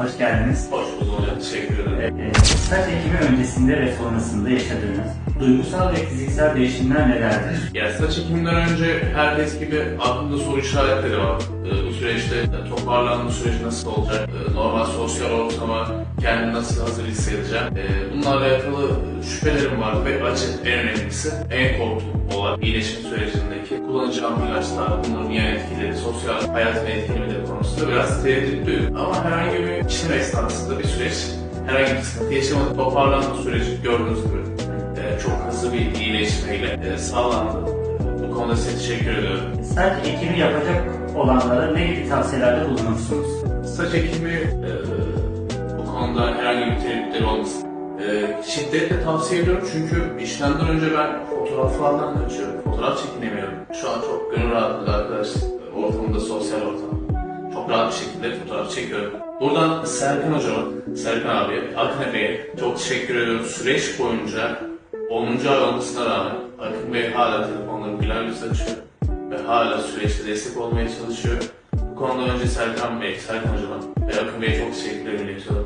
hoş geldiniz. Hoş bulduk hocam, teşekkür ederim. Ee, saç ekimi öncesinde ve sonrasında yaşadığınız duygusal ve fiziksel değişimler nelerdir? Yani saç ekiminden önce herkes gibi aklımda soru işaretleri var. Ee, bu süreçte toparlanma süreci nasıl olacak? Ee, normal sosyal ortama kendimi nasıl hazır hissedeceğim? Ee, bunlarla alakalı şüphelerim var ve acı en önemlisi. En korktuğum olan iyileşim sürecindeki kullanacağım ilaçlar, bunların yan etkileri, sosyal hayat ve etkilemeleri konusunda biraz tereddütlüyüm. Ama herhangi bir işlem esnasında bir süreç, herhangi bir sıkıntı yaşamadık. Toparlanma süreci gördüğünüz gibi e, çok hızlı bir iyileşmeyle e, sağlandı. Bu konuda size teşekkür ediyorum. Saç ekimi yapacak olanlara ne gibi tavsiyelerde bulunursunuz? Saç ekimi e, bu konuda herhangi bir tereddütleri olmasın. E, şiddetle tavsiye ediyorum çünkü işlemden önce ben fotoğraflardan kaçıyorum. Fotoğraf çekinemiyorum. Şu an çok gönül rahatlığı arkadaş ortamında, sosyal ortam. Çok rahat bir şekilde fotoğraf çekiyorum. Buradan Serkan Hocama, Serkan abiye, Akın Efe'ye çok teşekkür ediyorum. Süreç boyunca 10. ay olmasına rağmen Akın Bey hala telefonları güler yüzle açıyor ve hala süreçte destek olmaya çalışıyor. Bu konuda önce Serkan Bey, Serkan Hocama ve Akın Bey'e çok teşekkürler iletiyorum.